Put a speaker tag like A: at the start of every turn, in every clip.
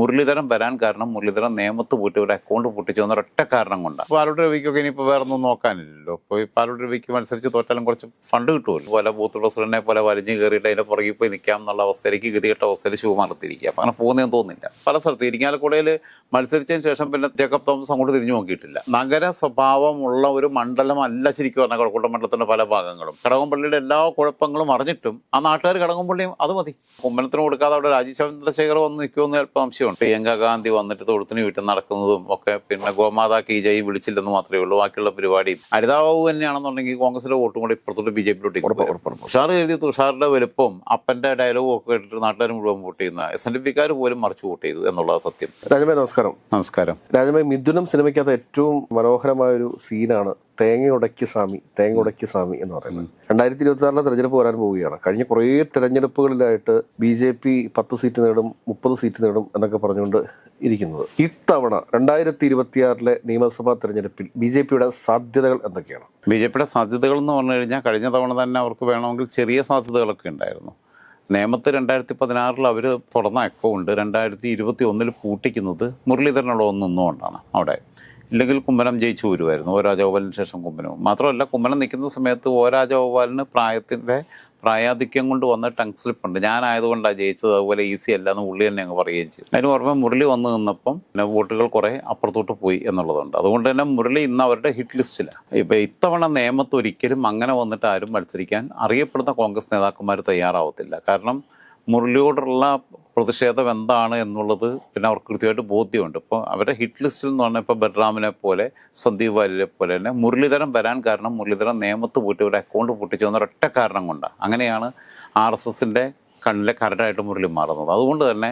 A: മുരളീധരൻ വരാൻ കാരണം മുരളീധരൻ നിയമത്ത് പോയിട്ട് ഒരു അക്കൗണ്ട് പൊട്ടിച്ചു എന്ന ഒറ്റ കാരണം കൊണ്ടാണ് പാലോട് രവിക്കൊക്കെ ഇനിയിപ്പോൾ വേറെ ഒന്നും നോക്കാനില്ലല്ലോ. അപ്പോൾ ഈ പാലോട് രവിക്ക് മത്സരിച്ച് തോറ്റാലും കുറച്ച് ഫണ്ട് കിട്ടുമല്ലോ. പല ബൂത്ത് പ്രസിഡന്റിനെ പോലെ വലിഞ്ഞു കയറിയിട്ട് അതിന്റെ പുറകിൽ പോയി നിൽക്കാം എന്നുള്ള അവസ്ഥയിലേക്ക് ഗതികെട്ട അവസ്ഥയിൽ ശിവമാർത്തിരിക്കുക അങ്ങനെ പോകുന്നതെന്ന് തോന്നുന്നില്ല. പല സ്ഥലത്ത് ഇരിങ്ങാലക്കുടയിൽ മത്സരിച്ചതിന് ശേഷം പിന്നെ ജേക്കബ് തോമസ് അങ്ങോട്ട് തിരിഞ്ഞു നോക്കിയിട്ടില്ല. നഗര സ്വഭാവമുള്ള ഒരു മണ്ഡലമല്ല ശരിക്കും പറഞ്ഞാൽ കുഴക്കൂട്ട മണ്ഡലത്തിന്റെ പല ഭാഗങ്ങളും. കടകംപള്ളിയുടെ എല്ലാ കുഴപ്പങ്ങളും അറിഞ്ഞിട്ടും ആ നാട്ടുകാർ കടകംപള്ളിയും അത് മതി. കുമ്മനത്തിന് കൊടുക്കാതെ അവിടെ രാജീവ് ചന്ദ്രശേഖർ വന്ന് നിൽക്കുമെന്ന് ചിലപ്പോൾ സംശയമുണ്ട് പ്രിയങ്ക ഗാന്ധി വന്നിട്ട് തൊഴുത്തിന് വീട്ടിൽ നടക്കുന്നതും ഒക്കെ പിന്നെ ഗോമാതാ കി ജയ് വിളിച്ചില്ലെന്ന് മാത്രമേ ഉള്ളൂ. ബാക്കിയുള്ള പരിപാടിയും ഹരിതാബാബു തന്നെയാണെന്നുണ്ടെങ്കിൽ കോൺഗ്രസിലെ വോട്ടും കൂടി ഇപ്പുറത്തോട്ട് ബി ജെ പിയിലോട്ട് തുഷാർ എഴുതി തുഷാറിന്റെ വലുപ്പം അപ്പന്റെ ഡയലോഗ് ഒക്കെ കേട്ടിട്ട് നാട്ടുകാർ മുഴുവൻ വോട്ട് ചെയ്യുന്ന എസ് എൻ ഡി പിക്കാർ പോലും മറിച്ച് വോട്ട് ചെയ്തു എന്നുള്ളത് സത്യം.
B: രാജമേ നമസ്കാരം.
A: നമസ്കാരം.
B: രാജമേ മിഥുനം സിനിമയ്ക്കകത്ത് ഏറ്റവും മനോഹരമായ ഒരു സീനാണ് തേങ്ങ ഉടക്കി സ്വാമി തേങ്ങ ഉടക്കി സ്വാമി എന്ന് പറയുന്നത്. രണ്ടായിരത്തി ഇരുപത്തി ആറിലെ തെരഞ്ഞെടുപ്പ് വരാൻ പോവുകയാണ്. കഴിഞ്ഞ കുറേ തെരഞ്ഞെടുപ്പുകളിലായിട്ട് ബി ജെ പി പത്ത് സീറ്റ് നേടും മുപ്പത് സീറ്റ് നേടും എന്നൊക്കെ പറഞ്ഞുകൊണ്ട് ഇരിക്കുന്നത്. ഇത്തവണ രണ്ടായിരത്തി ഇരുപത്തിയാറിലെ നിയമസഭാ തെരഞ്ഞെടുപ്പിൽ ബി ജെ പിയുടെ സാധ്യതകൾ എന്തൊക്കെയാണ്?
A: ബി ജെ പിയുടെ സാധ്യതകൾ എന്ന് പറഞ്ഞു കഴിഞ്ഞാൽ കഴിഞ്ഞ തവണ തന്നെ അവർക്ക് വേണമെങ്കിൽ ചെറിയ സാധ്യതകളൊക്കെ ഉണ്ടായിരുന്നു. നേമത്ത് രണ്ടായിരത്തി പതിനാറിൽ അവർ തുറന്ന അക്കൗണ്ട് രണ്ടായിരത്തി ഇരുപത്തി ഒന്നിൽ പൂട്ടിക്കുന്നത് മുരളീധരനുള്ള ഒന്നൊന്നുകൊണ്ടാണ് അവിടെ. ഇല്ലെങ്കിൽ കുമ്മനം ജയിച്ചു വരുമായിരുന്നു ഓ രാജഗോപാലിന് ശേഷം കുമ്മനവും. മാത്രമല്ല കുമ്മനം നിൽക്കുന്ന സമയത്ത് ഓ രാജഗോപാലിന് പ്രായത്തിന്റെ പ്രായാധിക്യം കൊണ്ട് വന്ന ടങ് സ്ലിപ്പ് ഉണ്ട്. ഞാനായതുകൊണ്ടാണ് ജയിച്ചത്. അതുപോലെ ഈസി അല്ല എന്ന് ഉള്ളി തന്നെ അങ്ങ് പറയുകയും ചെയ്തു. അതിന് പുറമെ മുരളി വന്ന് നിന്നപ്പം പിന്നെ വോട്ടുകൾ കുറേ അപ്പുറത്തോട്ട് പോയി എന്നുള്ളതുണ്ട്. അതുകൊണ്ട് തന്നെ മുരളി ഇന്ന് അവരുടെ ഹിറ്റ് ലിസ്റ്റിലാണ് ഇപ്പം ഇത്തവണ നിയമത്തൊരിക്കലും അങ്ങനെ വന്നിട്ട് ആരും മത്സരിക്കാൻ അറിയപ്പെടുന്ന കോൺഗ്രസ് നേതാക്കന്മാർ തയ്യാറാവത്തില്ല. കാരണം മുരളിയോടുള്ള പ്രതിഷേധം എന്താണ് എന്നുള്ളത് പിന്നെ അവർക്ക് കൃത്യമായിട്ട് ബോധ്യമുണ്ട്. ഇപ്പോൾ അവരുടെ ഹിറ്റ് ലിസ്റ്റിൽ എന്ന് പറഞ്ഞാൽ ഇപ്പോൾ ബൽറാമിനെ പോലെ സന്ദീപ് വാര്യരെ പോലെ തന്നെ മുരളീധരൻ വരാൻ കാരണം മുരളീധരൻ നിയമത്ത് പോയിട്ട് ഒരു അക്കൗണ്ട് പൊട്ടിച്ചു എന്ന ഒറ്റ കാരണം കൊണ്ടാണ്. അങ്ങനെയാണ് ആർ എസ് എസിന്റെ കണ്ണിലെ കരടായിട്ട് മുരളി മാറുന്നത്. അതുകൊണ്ട് തന്നെ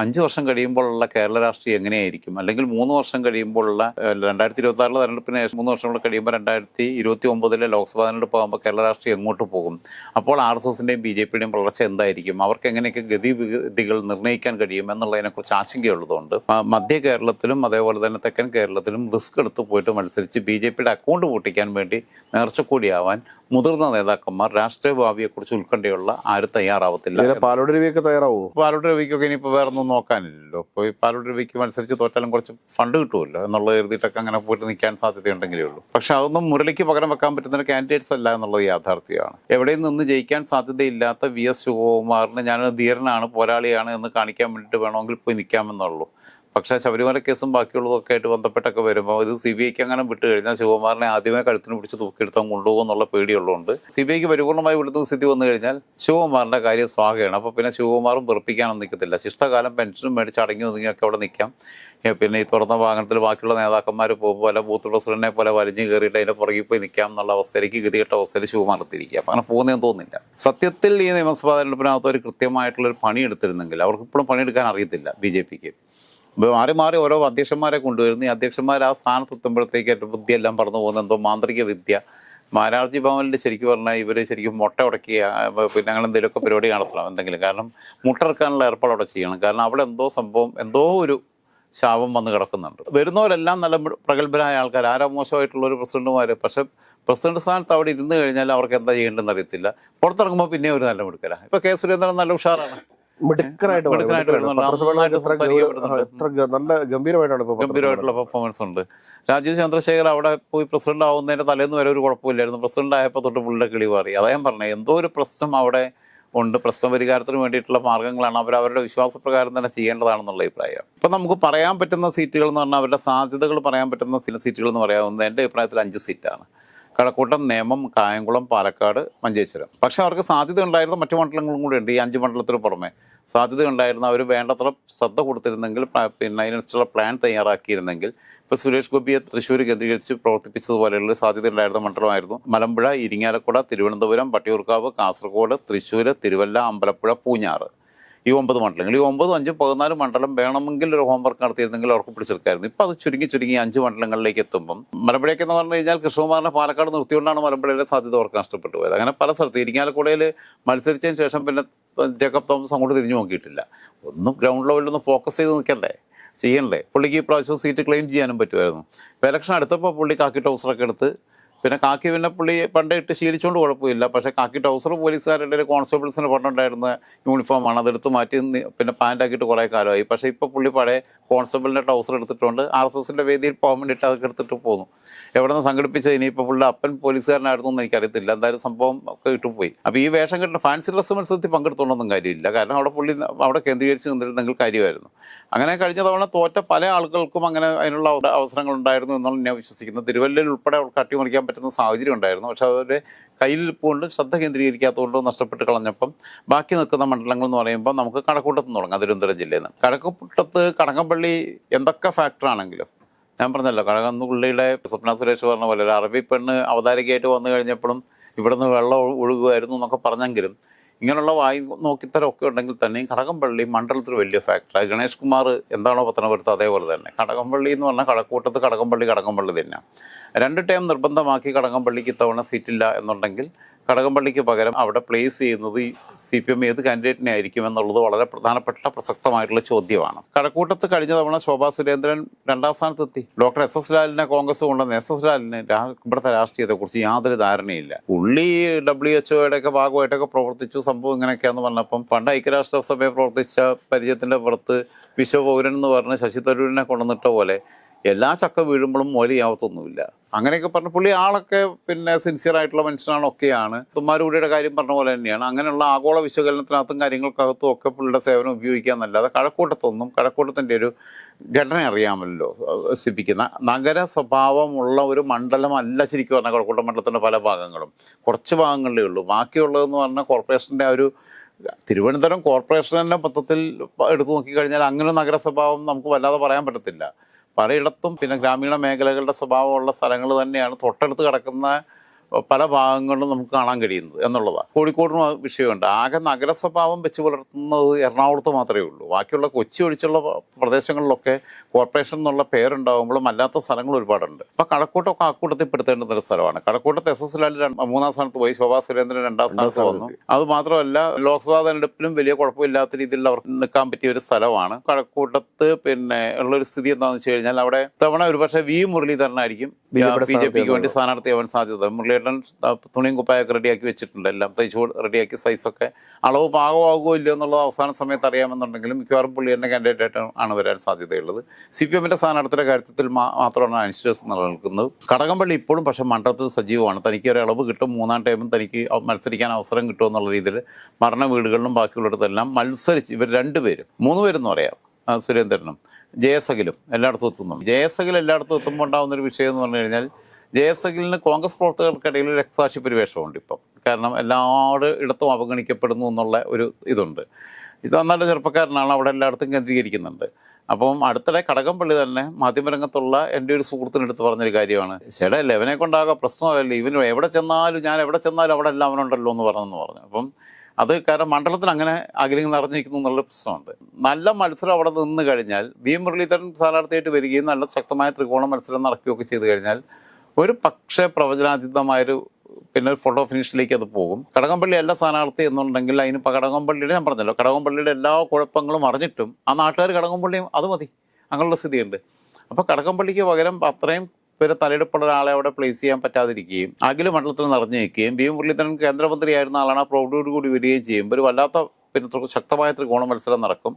A: അഞ്ച് വർഷം കഴിയുമ്പോഴുള്ള കേരള രാഷ്ട്രീയം എങ്ങനെയായിരിക്കും? അല്ലെങ്കിൽ മൂന്ന് വർഷം കഴിയുമ്പോഴുള്ള രണ്ടായിരത്തി ഇരുപത്തി ആറിലെ തെരഞ്ഞെടുപ്പിന് ശേഷം മൂന്ന് വർഷം കൂടെ കഴിയുമ്പോൾ രണ്ടായിരത്തി ഇരുപത്തി ഒമ്പതിലെ ലോക്സഭാ തെരഞ്ഞെടുപ്പ് ആകുമ്പോൾ കേരള രാഷ്ട്രീയം എങ്ങോട്ട് പോകും? അപ്പോൾ ആർ എസ് എസിന്റെയും ബി ജെ പിയുടെയും വളർച്ച എന്തായിരിക്കും? അവർക്ക് എങ്ങനെയൊക്കെ ഗതിവിധികൾ നിർണയിക്കാൻ കഴിയും എന്നുള്ളതിനെക്കുറിച്ച് ആശങ്കയുള്ളതുകൊണ്ട് മധ്യ കേരളത്തിലും അതേപോലെ തന്നെ തെക്കൻ കേരളത്തിലും റിസ്ക് എടുത്ത് പോയിട്ട് മത്സരിച്ച് ബി ജെ പിയുടെ അക്കൗണ്ട് പൂട്ടിക്കാൻ വേണ്ടി നേർച്ചക്കൂടിയാവാൻ മുതിർന്ന നേതാക്കന്മാർ രാഷ്ട്രീയ ഭാവിയെക്കുറിച്ച് ഉത്കണ്ഠയുള്ള ആരും തയ്യാറാവത്തില്ല.
B: പാലോട് രവിയൊക്കെ തയ്യാറാവോ?
A: പാലോട് രവിക്കൊക്കെ ഇനിയിപ്പോൾ വേറെ ഒന്നും നോക്കാനില്ലല്ലോ. അപ്പോൾ ഈ പാലോട് രവിക്ക് മത്സരിച്ച് തോറ്റാലും കുറച്ച് ഫണ്ട് കിട്ടുമല്ലോ എന്നുള്ള എഴുതിയിട്ടൊക്കെ അങ്ങനെ പോയിട്ട് നിൽക്കാൻ സാധ്യതയുണ്ടെങ്കിലേ ഉള്ളൂ. പക്ഷെ അതൊന്നും മുരളിക്ക് പകരം വെക്കാൻ പറ്റുന്ന കാൻഡിഡേറ്റ്സ് അല്ല എന്നുള്ളത് യാഥാർത്ഥ്യമാണ്. എവിടെയും നിന്ന് ജയിക്കാൻ സാധ്യതയില്ലാത്ത വി എസ് ശിവകുമാറിന് ഞാൻ ധീരനാണ് പോരാളിയാണ് എന്ന് കാണിക്കാൻ വേണ്ടിയിട്ട് വേണമെങ്കിൽ പോയി നിൽക്കാമെന്നുള്ളൂ. പക്ഷേ ശബരിമല കേസും ബാക്കിയുള്ളതൊക്കെ ആയിട്ട് ബന്ധപ്പെട്ടൊക്കെ വരുമ്പോൾ ഇത് സി ബി ഐക്ക് അങ്ങനെ വിട്ട് കഴിഞ്ഞാൽ ശിവകുമാറിനെ ആദ്യമേ കഴുത്തിന് പിടിച്ച് തൂക്കിയെടുത്താൽ കൊണ്ടുപോകും എന്നുള്ള പേടിയുള്ളതുകൊണ്ട് സി ബി ഐക്ക് പരിപൂർണമായി വിടുന്ന സ്ഥിതി വന്നു കഴിഞ്ഞാൽ ശിവകുമാറിന്റെ കാര്യം സ്വാഗതമാണ്. അപ്പോൾ പിന്നെ ശിവകുമാറും വെറുപ്പിക്കാനൊന്നും നിൽക്കത്തില്ല ശിഷ്ടകാലം പെൻഷനും മേടിച്ച് അടങ്ങി ഒതുങ്ങിയൊക്കെ അവിടെ നിൽക്കാം. പിന്നെ ഈ തുറന്ന വാഹനത്തിൽ ബാക്കിയുള്ള നേതാക്കന്മാർ പോകുമ്പോൾ അല്ല ബൂത്ത് പ്രസിഡന്റിനെ പോലെ വലിഞ്ഞു കയറിയിട്ട് അതിന്റെ പുറകിൽ പോയി നിൽക്കാം എന്നുള്ള അവസ്ഥയിലേക്ക് ഗതികെട്ട അവസ്ഥയിൽ ശിവകുമാർ എത്തിയിരിക്കുക അപ്പം അങ്ങനെ പോകുന്നതെന്ന് തോന്നുന്നില്ല. സത്യത്തിൽ ഈ നിയമസഭാ തെരഞ്ഞെടുപ്പിനകത്ത് ഒരു കൃത്യമായിട്ടുള്ള ഒരു പണി എടുത്തിരുന്നെങ്കിൽ അവർക്ക് ഇപ്പോഴും പണിയെടുക്കാൻ അറിയത്തില്ല ബി ജെ പിക്ക്. മാറി മാറി ഓരോ അധ്യക്ഷന്മാരെ കൊണ്ടുവരുന്നു. ഈ അധ്യക്ഷന്മാർ ആ സ്ഥാനത്ത് എത്തുമ്പോഴത്തേക്ക് ബുദ്ധി ബുദ്ധിയെല്ലാം പറഞ്ഞു പോകുന്ന എന്തോ മാന്ത്രിക വിദ്യ. മാരാർജി ഭവനിൽ ശരിക്കും പറഞ്ഞാൽ ഇവർ ശരിക്കും മുട്ട ഉടക്കുക പിന്നെ അങ്ങനെ എന്തെങ്കിലുമൊക്കെ പരിപാടി നടത്തണം എന്തെങ്കിലും. കാരണം മുട്ട ഇറക്കാനുള്ള ഏർപ്പാട് അവിടെ ചെയ്യണം. കാരണം അവിടെ എന്തോ സംഭവം എന്തോ ഒരു ശാപം വന്ന് കിടക്കുന്നുണ്ട്. വരുന്നവരെല്ലാം നല്ല പ്രഗത്ഭരായ ആൾക്കാർ ആരാ മോശമായിട്ടുള്ള ഒരു പ്രസിഡന്റുമാർ പക്ഷെ പ്രസിഡന്റ് സ്ഥാനത്ത് അവിടെ ഇരുന്ന് കഴിഞ്ഞാൽ അവർക്ക് എന്താ ചെയ്യേണ്ടതെന്ന് അറിയത്തില്ല. പുറത്തിറങ്ങുമ്പോൾ പിന്നെ ഒരു നല്ല മിടുക്കലാണ് ഇപ്പൊ കെ സുരേന്ദ്രൻ നല്ല ഉഷാറാണ്.
B: മിടുക്കനായിട്ട് നല്ല ഗംഭീരമായിട്ടാണ്
A: ഗംഭീരമായിട്ടുള്ള പെർഫോമൻസ് ഉണ്ട്. രാജീവ് ചന്ദ്രശേഖർ അവിടെ പോയി പ്രസിഡന്റ് ആവുന്നതിന്റെ തലേന്ന് വരെ ഒരു കുഴപ്പമില്ലായിരുന്നു. പ്രസിഡന്റ് ആയപ്പോൾ തൊട്ട് പുള്ളിയുടെ കിളി മാറി. അതാ ഞാൻ പറഞ്ഞത് എന്തോ ഒരു പ്രശ്നം അവിടെ ഉണ്ട്. പ്രശ്ന പരിഹാരത്തിന് വേണ്ടിയിട്ടുള്ള മാർഗങ്ങളാണ് അവർ അവരുടെ വിശ്വാസപ്രകാരം തന്നെ ചെയ്യേണ്ടതാണെന്നുള്ള അഭിപ്രായം. ഇപ്പം നമുക്ക് പറയാൻ പറ്റുന്ന സീറ്റുകൾ എന്ന് പറഞ്ഞാൽ അവരുടെ സാധ്യതകൾ പറയാൻ പറ്റുന്ന ചില സീറ്റുകൾ എന്ന് പറയാവുന്നത് എന്റെ അഭിപ്രായത്തിൽ അഞ്ച് സീറ്റാണ് കഴക്കൂട്ടം നേമം കായംകുളം പാലക്കാട് മഞ്ചേശ്വരം. പക്ഷെ അവർക്ക് സാധ്യത ഉണ്ടായിരുന്ന മറ്റു മണ്ഡലങ്ങളും കൂടി ഉണ്ട് ഈ അഞ്ച് മണ്ഡലത്തിന് പുറമെ. സാധ്യത ഉണ്ടായിരുന്ന അവർ വേണ്ടത്ര ശ്രദ്ധ കൊടുത്തിരുന്നെങ്കിൽ പിന്നെ അതിനനുസരിച്ചുള്ള പ്ലാൻ തയ്യാറാക്കിയിരുന്നെങ്കിൽ ഇപ്പോൾ സുരേഷ് ഗോപിയെ തൃശ്ശൂർ കേന്ദ്രീകരിച്ച് പ്രവർത്തിപ്പിച്ചതുപോലെയുള്ള സാധ്യത ഉണ്ടായിരുന്ന മണ്ഡലമായിരുന്നു മലമ്പുഴ ഇരിങ്ങാലക്കുട തിരുവനന്തപുരം വട്ടിയൂർക്കാവ് കാസർഗോഡ് തൃശ്ശൂർ തിരുവല്ല അമ്പലപ്പുഴ പൂഞ്ഞാറ്. ഈ ഒമ്പത് മണ്ഡലങ്ങൾ ഈ ഒമ്പതും അഞ്ചും പതിനാല് മണ്ഡലം വേണമെങ്കിൽ ഒരു ഹോംവർക്ക് നടത്തിയിരുന്നെങ്കിൽ അവർക്ക് പിടിച്ചെടുക്കായിരുന്നു. ഇപ്പം അത് ചുരുങ്ങി ചുരുങ്ങി അഞ്ച് മണ്ഡലങ്ങളിലേക്ക് എത്തുമ്പം മലമ്പുഴയ്ക്ക് എന്ന് പറഞ്ഞു കഴിഞ്ഞാൽ കൃഷ്ണകുമാറിനെ പാലക്കാട് നിർത്തിക്കൊണ്ടാണ് മലമ്പുഴയിലെ സാധ്യത അവർക്ക് നഷ്ടപ്പെട്ടു പോയത്. അങ്ങനെ പല സ്ഥലത്ത് ഇരിങ്ങാലക്കുടയിൽ മത്സരിച്ചതിന് ശേഷം പിന്നെ ജേക്കബ് തോമസ് അങ്ങോട്ട് തിരിഞ്ഞു നോക്കിയിട്ടില്ല. ഒന്നും ഗ്രൗണ്ട് ലെവലിൽ ഒന്ന് ഫോക്കസ് ചെയ്ത് നിൽക്കണ്ടേ? ചെയ്യണ്ടേ? പുള്ളിക്ക് ഈ പ്രാവശ്യം സീറ്റ് ക്ലെയിം ചെയ്യാനും പറ്റുമായിരുന്നു. ഇപ്പോൾ ഇലക്ഷൻ അടുത്തപ്പോൾ പുള്ളി കാക്കി ടോസറൊക്കെ എടുത്ത് പിന്നെ കാക്കി പിന്നെ പുള്ളി പണ്ട് ഇട്ട് ശീലിച്ചുകൊണ്ട് കുഴപ്പമില്ല. പക്ഷേ കാക്കി ട്രൗസർ പോലീസുകാരുടെ കോൺസ്റ്റബിൾസിന് പണ്ടുണ്ടായിരുന്ന യൂണിഫോമാണ് അതെടുത്ത് മാറ്റി പിന്നെ പാന്റ് ആക്കിയിട്ട് കുറേ കാലമായി. പക്ഷേ ഇപ്പോൾ പുള്ളി പഴയ കോൺസ്റ്റബിളിന്റെ ട്രൗസർ എടുത്തിട്ടുണ്ട്. ആർ എസ് എസിന്റെ വേദിയിൽ പോകാൻ വേണ്ടിയിട്ട് അതൊക്കെ എടുത്തിട്ട് പോന്നു. എവിടെ നിന്ന് സംഘടിപ്പിച്ചത് ഇനിയിപ്പോൾ പുള്ളി അപ്പൻ പോലീസുകാരനായിരുന്നു എന്ന് എനിക്കറിയത്തില്ല. എന്തായാലും സംഭവം ഒക്കെ ഇട്ടുപോയി അപ്പോൾ ഈ വേഷം കിട്ടുന്ന ഫാൻസി ഡ്രസ് മത്സരത്തിൽ പങ്കെടുത്തോണ്ടൊന്നും കാര്യമില്ല. കാരണം അവിടെ പുള്ളി അവിടെ കേന്ദ്രീകരിച്ച് നിന്നിരുന്നെങ്കിൽ കാര്യമായിരുന്നു. അങ്ങനെ കഴിഞ്ഞ തവണ തോറ്റ പല ആളുകൾക്കും അങ്ങനെ അതിനുള്ള അവ- അവസരങ്ങൾ ഉണ്ടായിരുന്നു എന്നുള്ള ഞാൻ വിശ്വസിക്കുന്നത്. തിരുവല്ലയിൽ ഉൾപ്പെടെ അവർക്ക് അട്ടിമറിക്കാൻ പറ്റുന്ന സാഹചര്യം ഉണ്ടായിരുന്നു. പക്ഷെ അവരുടെ കയ്യിൽ കയ്യിലിരിപ്പുകൊണ്ട് ശ്രദ്ധ കേന്ദ്രീകരിക്കാത്തതുകൊണ്ടോ നഷ്ടപ്പെട്ട് കളഞ്ഞപ്പം ബാക്കി നിൽക്കുന്ന മണ്ഡലങ്ങൾ എന്ന് പറയുമ്പോൾ നമുക്ക് കടക്കൂട്ടത്ത് തുടങ്ങാം. തിരുവനന്തപുരം ജില്ലയിൽ നിന്ന്. കടക്കൂട്ടത്ത് കടകംപള്ളി എന്തൊക്കെ ഫാക്ടറാണെങ്കിലും ഞാൻ പറഞ്ഞല്ലോ കടകംപള്ളിയുടെ സ്വപ്ന സുരേഷ് പറഞ്ഞ പോലെ ഒരു അറബി പെണ്ണ് അവതാരകയായിട്ട് വന്നു കഴിഞ്ഞപ്പോഴും ഇവിടുന്ന് വെള്ളം ഒഴുകുമായിരുന്നു എന്നൊക്കെ പറഞ്ഞെങ്കിലും ഇങ്ങനെയുള്ള വായി നോക്കിത്തരമൊക്കെ ഉണ്ടെങ്കിൽ തന്നെയും കടകംപള്ളി മണ്ഡലത്തിൽ വലിയ ഫാക്ടർ ഗണേഷ് കുമാർ എന്താണോ പത്തനംതിട്ട അതേപോലെ തന്നെ. കടകംപള്ളി എന്ന് പറഞ്ഞാൽ കടക്കൂട്ടത്ത് കടകംപള്ളി കടകംപള്ളി തന്നെ രണ്ട് ടേം നിർബന്ധമാക്കി കടകംപള്ളിക്ക് ഇത്തവണ സീറ്റില്ല എന്നുണ്ടെങ്കിൽ കടകംപള്ളിക്ക് പകരം അവിടെ പ്ലേസ് ചെയ്യുന്നത് സി പി എം ഏത് കാൻഡിഡേറ്റിനെ ആയിരിക്കും എന്നുള്ളത് വളരെ പ്രധാനപ്പെട്ട പ്രസക്തമായിട്ടുള്ള ചോദ്യമാണ്. കടക്കൂട്ടത്ത് കഴിഞ്ഞ തവണ ശോഭാ സുരേന്ദ്രൻ രണ്ടാം സ്ഥാനത്തെത്തി. ഡോക്ടർ എസ് എസ് ലാലിനെ കോൺഗ്രസ് കൊണ്ടുവന്ന എസ് എസ് ലാലിന് ഇവിടുത്തെ രാഷ്ട്രീയത്തെക്കുറിച്ച് യാതൊരു ധാരണയില്ല. പുള്ളി ഡബ്ല്യു എച്ച് ഒയുടെ ഒക്കെ ഭാഗമായിട്ടൊക്കെ പ്രവർത്തിച്ചു. സംഭവം ഇങ്ങനെയൊക്കെയാന്ന് പറഞ്ഞപ്പം പണ്ട് ഐക്യരാഷ്ട്രസഭയെ പ്രവർത്തിച്ച പരിചയത്തിന്റെ പുറത്ത് വിശ്വപൗരൻ എന്ന് പറഞ്ഞ് ശശി തരൂരിനെ കൊണ്ടുവന്നിട്ട പോലെ എല്ലാ ചക്ക വീഴുമ്പോഴും മോലിയാവത്തൊന്നുമില്ല. അങ്ങനെയൊക്കെ പറഞ്ഞ പുള്ളി ആളൊക്കെ പിന്നെ സിൻസിയർ ആയിട്ടുള്ള മനുഷ്യനാണ് ഒക്കെയാണ്. തുമ്മാരൂടിയുടെ കാര്യം പറഞ്ഞ പോലെ തന്നെയാണ്. അങ്ങനെയുള്ള ആഗോള വിശകലനത്തിനകത്തും കാര്യങ്ങൾക്കകത്തും ഒക്കെ പുള്ളിയുടെ സേവനം ഉപയോഗിക്കാന്നല്ലാതെ കഴക്കൂട്ടത്തൊന്നും കഴക്കൂട്ടത്തിന്റെ ഒരു ഘടന അറിയാമല്ലോ സിപ്പിക്കുന്ന നഗര സ്വഭാവമുള്ള ഒരു മണ്ഡലമല്ല ശരിക്കും പറഞ്ഞാൽ കഴക്കൂട്ടം മണ്ഡലത്തിന്റെ പല ഭാഗങ്ങളും. കുറച്ച് ഭാഗങ്ങളിലേ ഉള്ളൂ. ബാക്കിയുള്ളതെന്ന് പറഞ്ഞാൽ കോർപ്പറേഷന്റെ ആ ഒരു തിരുവനന്തപുരം കോർപ്പറേഷൻ കോർപ്പറേഷന്റെ മൊത്തത്തിൽ എടുത്തു നോക്കിക്കഴിഞ്ഞാൽ അങ്ങനെ നഗര നഗരസ്വഭാവം നമുക്ക് വല്ലാതെ പറയാൻ പറ്റത്തില്ല. പലയിടത്തും പിന്നെ ഗ്രാമീണ മേഖലകളുടെ സ്വഭാവമുള്ള സ്ഥലങ്ങൾ തന്നെയാണ്. തൊട്ടടുത്ത് കിടക്കുന്ന പല ഭാഗങ്ങളിലും നമുക്ക് കാണാൻ കഴിയുന്നത് എന്നുള്ളതാണ് കോഴിക്കോടിനും ആ വിഷയമുണ്ട്. ആകെ നഗരസ്വഭാവം വെച്ച് പുലർത്തുന്നത് എറണാകുളത്ത് മാത്രമേ ഉള്ളൂ. ബാക്കിയുള്ള കൊച്ചി ഒഴിച്ചുള്ള പ്രദേശങ്ങളിലൊക്കെ കോർപ്പറേഷൻ എന്നുള്ള പേരുണ്ടാകുമ്പോഴും അല്ലാത്ത സ്ഥലങ്ങൾ ഒരുപാടുണ്ട്. അപ്പോൾ കഴക്കൂട്ടമൊക്കെ ആക്കൂട്ടത്തിൽ പെടുത്തേണ്ടുന്ന ഒരു സ്ഥലമാണ്. കഴക്കൂട്ടത്ത് എസ് എസ് ലാലിൽ മൂന്നാം സ്ഥാനത്ത് പോയി ശോഭാ സുരേന്ദ്രൻ രണ്ടാം സ്ഥാനത്ത് വന്നു. അത് മാത്രമല്ല ലോക്സഭാ തെരഞ്ഞെടുപ്പിലും വലിയ കുഴപ്പമില്ലാത്ത രീതിയിൽ അവർക്ക് നിൽക്കാൻ പറ്റിയ ഒരു സ്ഥലമാണ്. കഴക്കൂട്ടത്ത് പിന്നെ ഉള്ളൊരു സ്ഥിതി എന്താണെന്ന് വെച്ച് കഴിഞ്ഞാൽ അവിടെ തവണ ഒരുപക്ഷെ വി മുരളീധരനായിരിക്കും ബി ജെ പിക്ക് വേണ്ടി. സ്ഥാനാർത്ഥിയാവാൻ സാധ്യത. മുരളീധരൻ ആ, തുണിയും കുപ്പായൊക്കെ റെഡിയാക്കി വെച്ചിട്ടുണ്ട്. എല്ലാം തയ്ച്ചു റെഡിയാക്കി സൈസൊക്കെ. അളവ് പാകമാകുമോ ഇല്ലയോ എന്നുള്ളത് അവസാന സമയത്ത് അറിയാമെന്നുണ്ടെങ്കിലും മിക്കവാറും പുള്ളി തന്നെ കാൻഡിഡേറ്റ് ആണ് വരാൻ സാധ്യതയുള്ളത്. സി പി എമ്മിന്റെ സ്ഥാനാർത്ഥിയുടെ കാര്യത്തിൽ മാത്രമാണ് അനിശ്ചിതത്വം നിലനിൽക്കുന്നത്. കടകംപള്ളി ഇപ്പോഴും പക്ഷേ മണ്ഡലത്തിൽ സജീവമാണ്. തനിക്ക് ഒരു ഇളവ് കിട്ടും. മൂന്നാം ടൈമും തനിക്ക് മത്സരിക്കാൻ അവസരം കിട്ടും എന്നുള്ള രീതിയിൽ മരണ വീടുകളിലും ബാക്കിയുള്ളിടത്തെല്ലാം മത്സരിച്ച് ഇവർ രണ്ടുപേരും മൂന്ന് പേരെന്ന് പറയാം. സുരേന്ദ്രനും ജയസഖിലും എല്ലായിടത്തും എത്തുന്നു ജയസഖിൽ എല്ലായിടത്തും എത്തുമ്പോൾ ഉണ്ടാകുന്ന ഒരു വിഷയം എന്ന് പറഞ്ഞു കഴിഞ്ഞാൽ ജയസഖിലിന് കോൺഗ്രസ് പ്രവർത്തകർക്കിടയിൽ ഒരു രക്തസാക്ഷി പരിവേഷമുണ്ട് ഇപ്പം. കാരണം എല്ലാവരും ഇടത്തും അവഗണിക്കപ്പെടുന്നു എന്നുള്ള ഒരു ഇതുണ്ട്. ഇത് നല്ല ചെറുപ്പക്കാരനാണ് അവിടെ എല്ലായിടത്തും കേന്ദ്രീകരിക്കുന്നുണ്ട്. അപ്പം അടുത്തിടെ കടകംപള്ളി തന്നെ മാധ്യമരംഗത്തുള്ള എന്റെ ഒരു സുഹൃത്തിനെടുത്ത് പറഞ്ഞൊരു കാര്യമാണ്. ചേട്ടാ ലെവനെ കൊണ്ടാകുക പ്രശ്നമല്ല ഇവന് എവിടെ ചെന്നാലും ഞാൻ എവിടെ ചെന്നാലും അവിടെ എല്ലാം ഉണ്ടല്ലോ എന്ന് പറഞ്ഞെന്ന് പറഞ്ഞു. അപ്പം അത് കാരണം മണ്ഡലത്തിൽ അങ്ങനെ ആഗ്രഹം നിറഞ്ഞിരിക്കുന്നു എന്നുള്ള പ്രശ്നമുണ്ട്. നല്ല മത്സരം അവിടെ നിന്ന് കഴിഞ്ഞാൽ വി മുരളീധരൻ സ്ഥാനാർത്ഥിയായിട്ട് വരികയും നല്ല ശക്തമായ ത്രികോണ മത്സരം നടക്കുകയൊക്കെ ചെയ്തു കഴിഞ്ഞാൽ ഒരു പക്ഷേ പ്രവചനാതീതമായൊരു പിന്നെ ഒരു ഫോട്ടോ ഫിനിഷിലേക്ക് അത് പോകും. കടകംപള്ളി അല്ല സ്ഥാനാർത്ഥി എന്നുണ്ടെങ്കിൽ അതിന് കടകംപള്ളിയുടെ ഞാൻ പറഞ്ഞല്ലോ കടകംപള്ളിയുടെ എല്ലാ കുഴപ്പങ്ങളും അറിഞ്ഞിട്ടും ആ നാട്ടുകാർ കടകംപള്ളിയും അത് മതി അങ്ങനെയുള്ള സ്ഥിതിയുണ്ട്. അപ്പോൾ കടകംപള്ളിക്ക് പകരം അത്രയും പേര് തലയെടുപ്പുള്ള ഒരാളെ അവിടെ പ്ലേസ് ചെയ്യാൻ പറ്റാതിരിക്കുകയും അഖില മണ്ഡലത്തിൽ നിറഞ്ഞു നിൽക്കുകയും ബി മുരളീധരൻ കേന്ദ്രമന്ത്രിയായിരുന്ന ആളാണ് ആ പ്രൗഢിയോട് കൂടി വരികയും ചെയ്യുമ്പോൾ ഒരു വല്ലാത്ത പിന്നെ ശക്തമായ ത്രികോണ മത്സരം നടക്കും.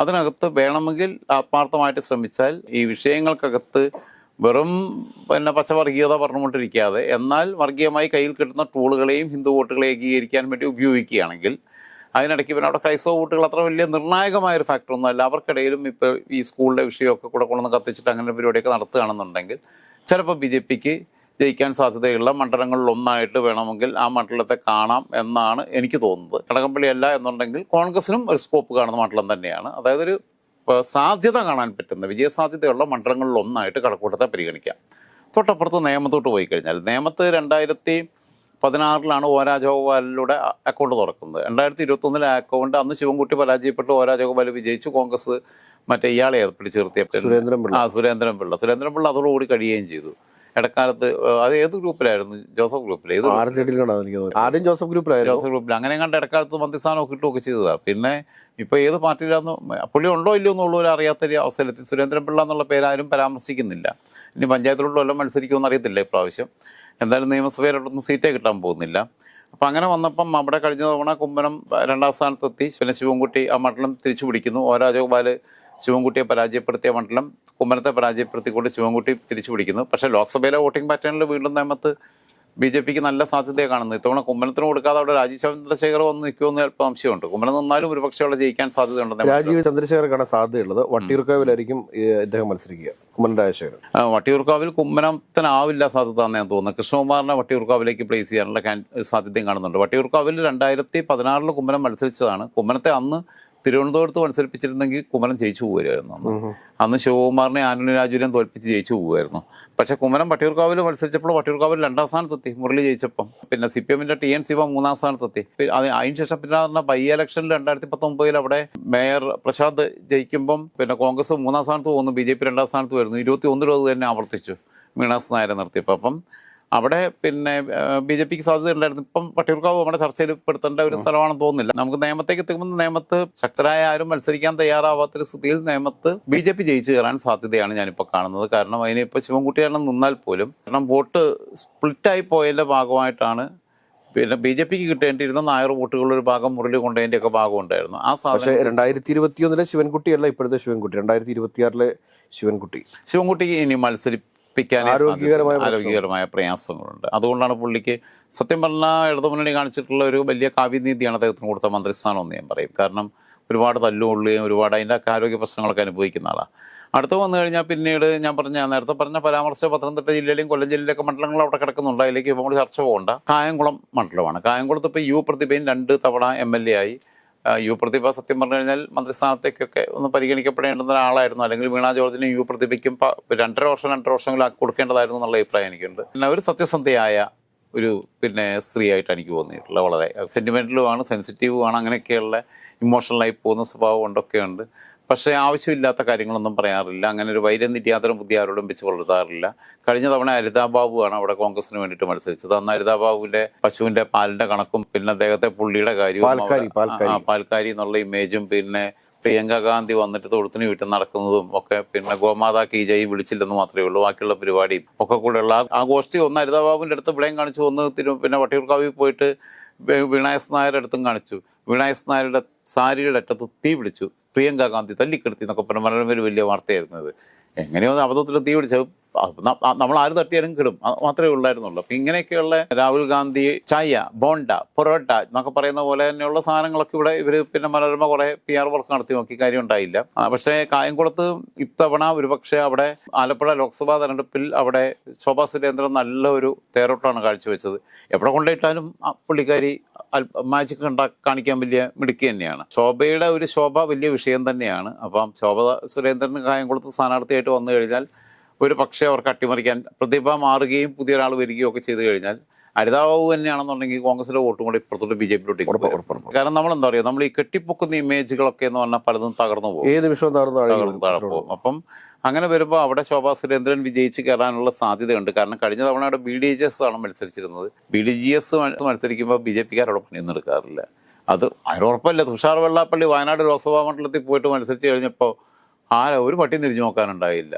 A: അതിനകത്ത് വേണമെങ്കിൽ ആത്മാർത്ഥമായിട്ട് ശ്രമിച്ചാൽ ഈ വിഷയങ്ങൾക്കകത്ത് വെറും പിന്നെ പച്ചവർഗീയത പറഞ്ഞുകൊണ്ടിരിക്കാതെ എന്നാൽ വർഗീയമായി കയ്യിൽ കിട്ടുന്ന ടൂളുകളെയും ഹിന്ദു വോട്ടുകളെ ഏകീകരിക്കാൻ വേണ്ടി ഉപയോഗിക്കുകയാണെങ്കിൽ അതിനിടയ്ക്ക് പിന്നെ അവിടെ ക്രൈസ്തവ വോട്ടുകൾ അത്ര വലിയ നിർണായകമായൊരു ഒന്നുമല്ല അവർക്കിടയിലും ഇപ്പോൾ ഈ സ്കൂളിലെ വിഷയമൊക്കെ കൂടെ കൊണ്ടുവന്ന് കത്തിച്ചിട്ട് അങ്ങനെ പരിപാടിയൊക്കെ നടത്തുകയാണെന്നുണ്ടെങ്കിൽ ചിലപ്പോൾ ബി ജെ പിക്ക് ജയിക്കാൻ സാധ്യതയുള്ള മണ്ഡലങ്ങളിലൊന്നായിട്ട് വേണമെങ്കിൽ ആ മണ്ഡലത്തെ കാണാം എന്നാണ് എനിക്ക് തോന്നുന്നത്. കടകംപള്ളി അല്ല എന്നുണ്ടെങ്കിൽ കോൺഗ്രസിനും ഒരു സ്കോപ്പ് കാണുന്ന മണ്ഡലം തന്നെയാണ്. അതായത് ഒരു സാധ്യത കാണാൻ പറ്റുന്ന വിജയസാധ്യതയുള്ള മണ്ഡലങ്ങളിൽ ഒന്നായിട്ട് കടക്കൂട്ടത്തെ പരിഗണിക്കാം. തൊട്ടപ്പുറത്ത് നേമത്തോട്ട് പോയി കഴിഞ്ഞാൽ നേമത്ത് രണ്ടായിരത്തി പതിനാറിലാണ് ഓ രാജഗോപാലിലൂടെ അക്കൗണ്ട് തുറക്കുന്നത്. രണ്ടായിരത്തി ഇരുപത്തൊന്നിലെ അക്കൗണ്ട് അന്ന് ശിവൻകുട്ടി പരാജയപ്പെട്ട്. ഓ രാജഗോപാൽ വിജയിച്ചു. കോൺഗ്രസ് മറ്റേ ഇയാളെ പിടിച്ചു
B: പിള്ള.
A: ആ സുരേന്ദ്രൻ പിള്ള. സുരേന്ദ്രൻ പിള്ള അതോടുകൂടി കഴിയുകയും ചെയ്തു. ഇടക്കാലത്ത് അത് ഏത് ഗ്രൂപ്പിലായിരുന്നു? ജോസഫ് ഗ്രൂപ്പിൽ ഏത്
B: ആർ ജെ ഡിയിലാണ് ആദ്യം ജോസഫ് ഗ്രൂപ്പിലായിരുന്നു.
A: ജോസഫ് ഗ്രൂപ്പിൽ അങ്ങനെ കണ്ട് ഇടക്കാലത്ത് മന്ത്രിസ്ഥാനമൊക്കെ കിട്ടുകയൊക്കെ ചെയ്തതാണ് പിന്നെ ഇപ്പൊ ഏത് പാർട്ടിയിലാന്ന് പുള്ളി ഉണ്ടോ ഇല്ലയോ എന്നുള്ളവർ അറിയാത്ത ഒരു അവസരത്തിൽ സുരേന്ദ്രൻ പിള്ള എന്നുള്ള പേരാരും പരാമർശിക്കുന്നില്ല. ഇനി പഞ്ചായത്തിലുള്ള എല്ലാം മത്സരിക്കുമെന്ന് അറിയത്തില്ല ഇപ്രാവശ്യം. എന്തായാലും നിയമസഭയിലോട്ടൊന്നും സീറ്റേ കിട്ടാൻ പോകുന്നില്ല. അപ്പം അങ്ങനെ വന്നപ്പം അവിടെ കഴിഞ്ഞ തവണ കുമ്മനം രണ്ടാം സ്ഥാനത്തെത്തി. പിന്നെ ശിവൻകുട്ടി ആ മണ്ഡലം തിരിച്ചു പിടിക്കുന്നു ഓ രാജഗോപാൽ ശിവൻകുട്ടിയെ പരാജയപ്പെടുത്തിയ മണ്ഡലം. കുമ്മനത്തെ പരാജയപ്പെടുത്തിക്കൊണ്ട് ശിവൻകുട്ടി തിരിച്ചു പിടിക്കുന്നു. പക്ഷേ ലോക്സഭയിലെ വോട്ടിംഗ് പാറ്റേണിൽ വീണ്ടും നേമത്ത് ബി ജെ പിക്ക് നല്ല സാധ്യതയെ കാണുന്നു. ഇത്തവണ കുമ്മനത്തിന് കൊടുക്കാതെ അവിടെ രാജീവ് ചന്ദ്രശേഖർ വന്ന് നിൽക്കുമെന്ന് ചിലപ്പോൾ സംശയമുണ്ട്. കുമ്മനം നിന്നാലും ഒരുപക്ഷെ അവിടെ ജയിക്കാൻ സാധ്യതയുണ്ടെന്ന്
B: രാജീവ് ചന്ദ്രശേഖർ കാണാൻ സാധ്യതയുള്ളത്. വട്ടിയൂർക്കാവിലായിരിക്കും ഇദ്ദേഹം മത്സരിക്കുക. കുമ്മനം രാജശേഖരൻ.
A: ആ, വട്ടിയൂർക്കാവിൽ കുമ്മനത്തിനാവില്ല സാധ്യത എന്ന് ഞാൻ തോന്നുന്നു കൃഷ്ണകുമാറിനെ വട്ടിയൂർക്കാവിലേക്ക് പ്ലേസ് ചെയ്യാനുള്ള സാധ്യതയും കാണുന്നുണ്ട്. വട്ടിയൂർക്കാവിൽ രണ്ടായിരത്തി പതിനാറിൽ കുമ്മനം മത്സരിച്ചതാണ്. കുമ്മനത്തെ അന്ന് തിരുവനന്തപുരത്ത് മത്സരിപ്പിച്ചിരുന്നെങ്കിൽ കുമരൻ ജയിച്ചു പോകുമായിരുന്നു അന്ന്. അന്ന് ശിവകുമാറിനെ ആന്റണി രാജുവിനെയും തോൽപ്പിച്ച് ജയിച്ചു പോകുമായിരുന്നു പക്ഷെ കുമരൻ പട്ടിയൂർക്കാവിൽ മത്സരിച്ചപ്പോൾ പട്ടിയൂർക്കാവിൽ രണ്ടാം സ്ഥാനത്തെത്തി മുരളി ജയിച്ചപ്പം. പിന്നെ സി പി എമ്മിന്റെ ടി എൻ ശിവ മൂന്നാം സ്ഥാനത്തെത്തി. എത്തി അത് അതിന് ശേഷം പിന്നെ പറഞ്ഞ ബൈ ഇലക്ഷനിൽ രണ്ടായിരത്തി പത്തൊമ്പതിൽ അവിടെ മേയർ പ്രശാന്ത് ജയിക്കുമ്പം പിന്നെ കോൺഗ്രസ് മൂന്നാം സ്ഥാനത്ത് പോകുന്നു ബി ജെ പി രണ്ടാം സ്ഥാനത്ത് വരുന്നു. ഇരുപത്തി അത് തന്നെ ആവർത്തിച്ചു. മീണാസ് നായരെ നിർത്തിയപ്പോൾ അപ്പം അവിടെ പിന്നെ ബി ജെ പിക്ക് സാധ്യത ഉണ്ടായിരുന്നു. ഇപ്പം വട്ടിയൂർക്കാവ് നമ്മുടെ ചർച്ചയിൽ പെടുത്തേണ്ട ഒരു സ്ഥലമാണെന്ന് തോന്നുന്നില്ല. നമുക്ക് നിയമത്തേക്ക് എത്തുമ്പോൾ നിയമത്ത് ശക്തരായ ആരും മത്സരിക്കാൻ തയ്യാറാവാത്തൊരു സ്ഥിതിയിൽ നിയമത്ത് ബി ജെ പി ജയിച്ചു കയറാൻ സാധ്യതയാണ് ഞാനിപ്പോൾ കാണുന്നത്. കാരണം അതിനിപ്പോൾ ശിവൻകുട്ടിയാണ് നിന്നാൽ പോലും കാരണം വോട്ട് സ്പ്ലിറ്റായി പോയതിന്റെ ഭാഗമായിട്ടാണ് പിന്നെ ബി ജെ പിക്ക് കിട്ടേണ്ടിയിരുന്ന നായർ വോട്ടുകളുടെ ഒരു ഭാഗം മുരളി കൊണ്ടതിന്റെ ഒക്കെ ഭാഗം ഉണ്ടായിരുന്നു. ആ
B: പക്ഷേ
A: സാധനം
B: രണ്ടായിരത്തി ഇരുപത്തിയൊന്നിലെ ശിവൻകുട്ടിയല്ല ഇപ്പോഴത്തെ ശിവൻകുട്ടി. രണ്ടായിരത്തി ഇരുപത്തിയാറിലെ ശിവൻകുട്ടി.
A: ശിവൻകുട്ടി ഇനി മത്സരിപ്പിക്കാൻ
B: ആരോഗ്യകരമായ
A: ആരോഗ്യകരമായ പ്രയാസങ്ങളുണ്ട്. അതുകൊണ്ടാണ് പുള്ളിക്ക് സത്യം പറഞ്ഞാൽ ഇടതുമുന്നണി കാണിച്ചിട്ടുള്ള ഒരു വലിയ കാവ്യനീതിയാണ് അദ്ദേഹത്തിന് കൊടുത്ത മന്ത്രിസ്ഥാനം എന്ന് ഞാൻ പറയും. കാരണം ഒരുപാട് തല്ലുകൊള്ളുകയും ഒരുപാട് അതിന്റെ ഒക്കെ ആരോഗ്യ പ്രശ്നങ്ങളൊക്കെ അനുഭവിക്കുന്ന ആളാണ് അടുത്ത് വന്നു കഴിഞ്ഞാൽ പിന്നീട് ഞാൻ പറഞ്ഞ നേരത്തെ പറഞ്ഞ പരാമർശ പത്തനംതിട്ട ജില്ലയിലും കൊല്ലം ജില്ലയിലൊക്കെ മണ്ഡലങ്ങൾ അവിടെ കിടക്കുന്നുണ്ട്. അതിലേക്ക് ഇപ്പോൾ നമ്മൾ ചർച്ച പോകണ്ട. കായംകുളം മണ്ഡലമാണ്. കായംകുളത്ത് ഇപ്പോൾ യു പ്രതിഭയും രണ്ട് തവണ എം എൽ എ ആയി. യു പ്രതിഭ സത്യം പറഞ്ഞു കഴിഞ്ഞാൽ മന്ത്രിസ്ഥാനത്തേക്കൊക്കെ ഒന്ന് പരിഗണിക്കപ്പെടേണ്ടുന്ന ഒരാളായിരുന്നു. അല്ലെങ്കിൽ വീണ ജോർജിനും യു പ്രതിഭയ്ക്കും രണ്ടര വർഷം രണ്ടര വർഷങ്ങളിൽ കൊടുക്കേണ്ടതായിരുന്നു എന്നുള്ള അഭിപ്രായം എനിക്കുണ്ട്. പിന്നെ ഒരു സത്യസന്ധയായ ഒരു പിന്നെ സ്ത്രീയായിട്ട് എനിക്ക് തോന്നിയിട്ടുള്ളത് വളരെ. സെന്റിമെന്റലുമാണ് സെൻസിറ്റീവുമാണ് അങ്ങനെയൊക്കെയുള്ള ഇമോഷണലായി പോകുന്ന സ്വഭാവം കൊണ്ടൊക്കെ ഉണ്ട് പക്ഷേ ആവശ്യമില്ലാത്ത കാര്യങ്ങളൊന്നും പറയാറില്ല. അങ്ങനെ ഒരു വൈരം നിര്യാതരം ബുദ്ധി ആരോടും വെച്ച് വളർത്താറില്ല. കഴിഞ്ഞ തവണ ഹരിതാബാബുവാണ് അവിടെ കോൺഗ്രസിന് വേണ്ടിയിട്ട് മത്സരിച്ചത്. അന്ന് അരിതാബാബുവിന്റെ പശുവിന്റെ പാലിന്റെ കണക്കും പിന്നെ അദ്ദേഹത്തെ പുള്ളിയുടെ കാര്യവും
B: പാൽക്കാരി.
A: എന്നുള്ള ഇമേജും പിന്നെ പ്രിയങ്ക ഗാന്ധി വന്നിട്ട് തൊഴുത്തിന് വീട്ടിൽ നടക്കുന്നതും ഒക്കെ പിന്നെ ഗോമാതാ കി ജയ് വിളിച്ചില്ലെന്ന് മാത്രമേ ഉള്ളൂ. ബാക്കിയുള്ള പരിപാടിയും ഒക്കെ കൂടെയുള്ള ആ- ആ ഗോഷ്ഠി ഒന്ന് ഹരിതാബാബുവിന്റെ അടുത്ത് ഇവിടെയും കാണിച്ചു. ഒന്ന് തിരു പിന്നെ വട്ടിയൂർക്കാവിൽ പോയിട്ട് വീണായസ് നായരുടെ അടുത്തും കാണിച്ചു. വീണായസ് നായരുടെ സാരിയുടെ അറ്റത്ത് തീ പിടിച്ചു. പ്രിയങ്ക ഗാന്ധി തല്ലിക്കെടുത്തി എന്നൊക്കെ പറഞ്ഞ മനോരമയിൽ വലിയ വാർത്തയായിരുന്നത് എങ്ങനെയോ അബദ്ധത്തിൽ തീ പിടിച്ചു അത് നമ്മൾ ആര് തട്ടിയാലും കിടും. മാത്രമേ ഉള്ളായിരുന്നുള്ളൂ. അപ്പം ഇങ്ങനെയൊക്കെയുള്ള രാഹുൽ ഗാന്ധി ചായ ബോണ്ട പൊറോട്ട എന്നൊക്കെ പറയുന്ന പോലെ തന്നെയുള്ള സാധനങ്ങളൊക്കെ ഇവിടെ ഇവർ പിന്നെ മനോരമ കുറേ പി ആർ വർക്ക് നടത്തി നോക്കി കാര്യം ഉണ്ടായില്ല. പക്ഷെ കായംകുളത്ത് ഇത്തവണ ഒരുപക്ഷെ അവിടെ ആലപ്പുഴ ലോക്സഭാ തെരഞ്ഞെടുപ്പിൽ അവിടെ ശോഭാ സുരേന്ദ്രൻ നല്ലൊരു തേരോട്ടാണ് കാഴ്ചവെച്ചത്. എവിടെ കൊണ്ടുപോയിട്ടാലും പുള്ളിക്കാരി മാജിക് കണ്ടാ കാണിക്കാൻ വലിയ മിടുക്കി തന്നെയാണ്. ശോഭയുടെ ഒരു ശോഭ വലിയ വിഷയം തന്നെയാണ്. അപ്പം ശോഭ സുരേന്ദ്രൻ കായംകുളത്ത് സ്ഥാനാർത്ഥിയായിട്ട് വന്നു കഴിഞ്ഞാൽ ഒരു പക്ഷേ അവർക്ക് അട്ടിമറിക്കാൻ പ്രതിഭ മാറുകയും പുതിയ ഒരാൾ വരികയും ഒക്കെ ചെയ്തു കഴിഞ്ഞാൽ ഹരിതാബാബു തന്നെയാണെന്നുണ്ടെങ്കിൽ കോൺഗ്രസിലെ വോട്ടും കൂടി ഇപ്പുറത്തോട്ട് ബി ജെ പിയിലോട്ട് കാരണം നമ്മൾ എന്താ പറയുക നമ്മൾ ഈ കെട്ടിപ്പൊക്കുന്ന ഇമേജുകളൊക്കെ എന്ന് പറഞ്ഞാൽ പലതും തകർന്നു പോകും.
B: ഏത് വിഷയം
A: തകർന്നു പോകും. അപ്പം അങ്ങനെ വരുമ്പോൾ അവിടെ ശോഭാ സുരേന്ദ്രൻ വിജയിച്ച് കയറാനുള്ള സാധ്യതയുണ്ട്. കാരണം കഴിഞ്ഞ തവണ അവിടെ ബി ഡി ജി എസ് ആണ് മത്സരിച്ചിരുന്നത്. ബി ഡി ജി എസ് മത്സരിക്കുമ്പോൾ ബി ജെ പിക്കാരോട് പണിയൊന്നും എടുക്കാറില്ല. അത് അതിനുറപ്പല്ല തുഷാർ വെള്ളാപ്പള്ളി വയനാട് ലോക്സഭാ മണ്ഡലത്തിൽ പോയിട്ട് മത്സരിച്ച് കഴിഞ്ഞപ്പോൾ ആരാ? ഒരു പട്ടി തിരിഞ്ഞു നോക്കാനുണ്ടായില്ല.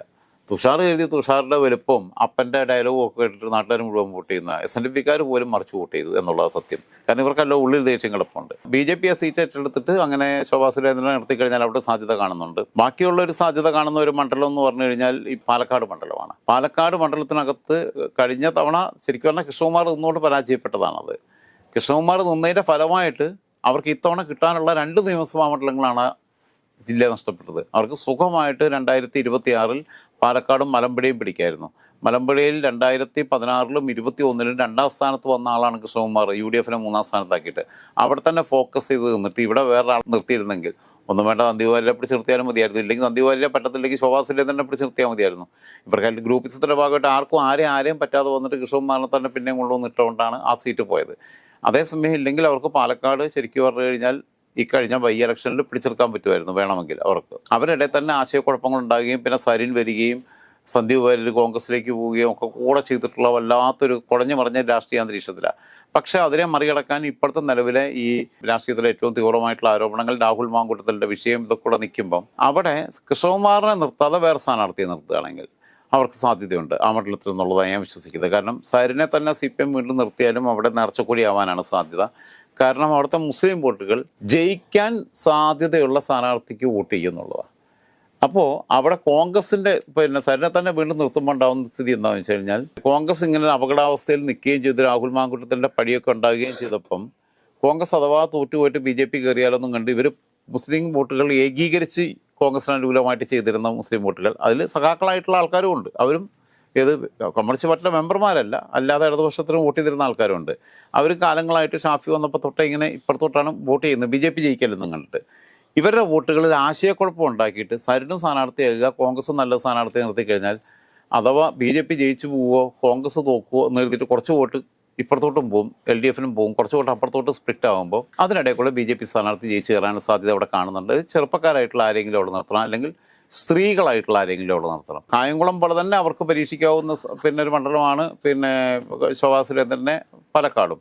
A: തുഷാർ എഴുതി തുഷാറിന്റെ വലുപ്പം അപ്പന്റെ ഡയലോഗ് ഒക്കെ ഇട്ടിട്ട് നാട്ടുകാർ മുഴുവൻ വോട്ട് ചെയ്യുന്ന എസ് എൻ ഡി പിക്കാർ പോലും മറിച്ച് വോട്ട് ചെയ്തു എന്നുള്ളത് സത്യം. കാരണം ഇവർക്കല്ലോ ഉള്ളിൽ ദേഷ്യം കിടപ്പുണ്ട് ബി ജെ പി ആ സീറ്റ് ഏറ്റെടുത്തിട്ട് അങ്ങനെ ശോഭാ സുരേന്ദ്രനെ നിർത്തി കഴിഞ്ഞാൽ അവിടെ സാധ്യത കാണുന്നുണ്ട്. ബാക്കിയുള്ള ഒരു സാധ്യത കാണുന്ന ഒരു മണ്ഡലം എന്ന് പറഞ്ഞു കഴിഞ്ഞാൽ ഈ പാലക്കാട് മണ്ഡലമാണ്. പാലക്കാട് മണ്ഡലത്തിനകത്ത് കഴിഞ്ഞ തവണ ശരിക്കും പറഞ്ഞാൽ കൃഷ്ണകുമാർ നിന്നുകൊണ്ട് പരാജയപ്പെട്ടതാണത്. കൃഷ്ണകുമാർ നിന്നതിന്റെ ഫലമായിട്ട് അവർക്ക് ഇത്തവണ കിട്ടാനുള്ള രണ്ട് നിയമസഭാ മണ്ഡലങ്ങളാണ് ജില്ല നഷ്ടപ്പെട്ടത്. അവർക്ക് സുഖമായിട്ട് രണ്ടായിരത്തി ഇരുപത്തി ആറിൽ പാലക്കാടും മലമ്പുഴയും പിടിക്കായിരുന്നു. മലമ്പുഴയിൽ രണ്ടായിരത്തി പതിനാറിലും ഇരുപത്തി ഒന്നിലും രണ്ടാം സ്ഥാനത്ത് വന്ന ആളാണ് കൃഷ്ണകുമാർ. യു ഡി എഫിനെ മൂന്നാം സ്ഥാനത്താക്കിയിട്ട്. അവിടെ തന്നെ ഫോക്കസ് ചെയ്ത് നിന്നിട്ട് ഇവിടെ വേറെ ആൾ നിർത്തിയിരുന്നെങ്കിൽ ഒന്നും വേണ്ട നന്ദിവാലിനെ പിടിച്ച് നിർത്തിയാലും മതിയായിരുന്നു. ഇല്ലെങ്കിൽ നന്ദിവാലിനെ പറ്റത്തില്ലെങ്കിൽ ശോഭാസിലെ തന്നെ പിടിച്ച് നിർത്തിയാൽ മതിയായിരുന്നു. ഇവർക്ക് ഗ്രൂപ്പിസത്തിന്റെ ഭാഗമായിട്ട് ആർക്കും ആരെയും ആരെയും പറ്റാതെ വന്നിട്ട് കൃഷ്ണകുമാറിനെ തന്നെ പിന്നെയും കൊണ്ടുവന്നിട്ടുകൊണ്ടാണ് ആ സീറ്റ് പോയത്. അതേസമയം ഇല്ലെങ്കിൽ അവർക്ക് പാലക്കാട് ശരിക്കും പറഞ്ഞു കഴിഞ്ഞാൽ ഈ കഴിഞ്ഞ ബൈ ഇലക്ഷനിൽ പിടിച്ചെടുക്കാൻ പറ്റുമായിരുന്നു വേണമെങ്കിൽ അവർക്ക്. അവരുടെ തന്നെ ആശയക്കുഴപ്പങ്ങൾ ഉണ്ടാകുകയും പിന്നെ സരിൻ വരികയും സന്ദീപ് വാര്യർ കോൺഗ്രസിലേക്ക് പോവുകയും ഒക്കെ കൂടെ ചെയ്തിട്ടുള്ള വല്ലാത്തൊരു കുഴഞ്ഞു മറിഞ്ഞ രാഷ്ട്രീയ അന്തരീക്ഷത്തിലാണ്. പക്ഷേ അതിനെ മറികടക്കാൻ ഇപ്പോഴത്തെ നിലവിലെ ഈ രാഷ്ട്രീയത്തിലെ ഏറ്റവും തീവ്രമായിട്ടുള്ള ആരോപണങ്ങൾ രാഹുൽ മാങ്കൂട്ടത്തിന്റെ വിഷയം ഇതൊക്കെ കൂടെ നിൽക്കുമ്പം അവിടെ കൃഷ്ണകുമാറിനെ നിർത്താതെ വേറെ സ്ഥാനാർത്ഥിയെ നിർത്തുകയാണെങ്കിൽ അവർക്ക് സാധ്യതയുണ്ട്. ആ മണ്ഡലത്തിൽ എന്നുള്ളതാണ് ഞാൻ വിശ്വസിക്കുന്നത്. കാരണം സരിനെ തന്നെ സി പി എം വീണ്ടും നിർത്തിയാലും അവിടെ നേർച്ചക്കൂടി ആവാനാണ് സാധ്യത. കാരണം അവിടുത്തെ മുസ്ലിം വോട്ടുകൾ ജയിക്കാൻ സാധ്യതയുള്ള സ്ഥാനാർത്ഥിക്ക് വോട്ട് ചെയ്യുന്നുള്ളതാണ് അപ്പോൾ അവിടെ കോൺഗ്രസിന്റെ പിന്നെ സരിനെ തന്നെ വീണ്ടും നിർത്തുമ്പോൾ ഉണ്ടാകുന്ന സ്ഥിതി എന്താണെന്ന് വെച്ച് കഴിഞ്ഞാൽ കോൺഗ്രസ് ഇങ്ങനെ അപകടാവസ്ഥയിൽ നിൽക്കുകയും ചെയ്ത് രാഹുൽ മാങ്കുട്ടത്തിന്റെ പടിയൊക്കെ ഉണ്ടാകുകയും ചെയ്തപ്പം കോൺഗ്രസ് അഥവാ തോറ്റുപോയിട്ട് ബി ജെ പി കയറിയാലൊന്നും കണ്ട് ഇവർ മുസ്ലിം വോട്ടുകൾ ഏകീകരിച്ച് കോൺഗ്രസിന് അനുകൂലമായിട്ട് ചെയ്തിരുന്ന മുസ്ലിം വോട്ടുകൾ. അതിൽ സഖാക്കളായിട്ടുള്ള ആൾക്കാരും ഉണ്ട്. അവരും ഏത് കമ്മ്യൂണിസ്റ്റ് പാർട്ടിയുടെ മെമ്പർമാരല്ല. അല്ലാതെ ഇടതുപക്ഷത്തിന് വോട്ട് ചെയ്തിരുന്ന ആൾക്കാരുണ്ട്. അവർ കാലങ്ങളായിട്ട് ഷാഫി വന്നപ്പോൾ തൊട്ടേ ഇങ്ങനെ ഇപ്പുറത്തോട്ടാണ് വോട്ട് ചെയ്യുന്നത്. ബി ജെ പി ജയിക്കല്ലെന്നും കണ്ടിട്ട്. ഇവരുടെ വോട്ടുകളിൽ ആശയക്കുഴപ്പം ഉണ്ടാക്കിയിട്ട് സരിനും സ്ഥാനാർത്ഥിയാകുക കോൺഗ്രസ് നല്ല സ്ഥാനാർത്ഥി നിർത്തി കഴിഞ്ഞാൽ അഥവാ ബി ജെ പി ജയിച്ചു പോവുകയോ കോൺഗ്രസ് തോക്കുവോ എന്ന് എഴുതിയിട്ട് കുറച്ച് വോട്ട് ഇപ്പുറത്തോട്ടും പോവും എൽ ഡി എഫിനും പോവും. കുറച്ച് വോട്ട് അപ്പുറത്തോട്ട് സ്പ്ലിറ്റ് ആകുമ്പോൾ അതിനിടയിൽ കൂടെ ബി ജെ പി സ്ഥാനാർത്ഥി ജയിച്ചു കയറാനുള്ള സാധ്യത അവിടെ കാണുന്നുണ്ട്. ചെറുപ്പക്കാരായിട്ടുള്ള ആരെങ്കിലും അവിടെ നിർത്തണം. അല്ലെങ്കിൽ സ്ത്രീകളായിട്ടുള്ള ആരെങ്കിലും അവിടെ നടത്തണം. കായംകുളം പോലെ തന്നെ അവർക്ക് പരീക്ഷിക്കാവുന്ന പിന്നെ ഒരു മണ്ഡലമാണ്. പിന്നെ ശോഭാ സുരേന്ദ്രനെ പാലക്കാടും.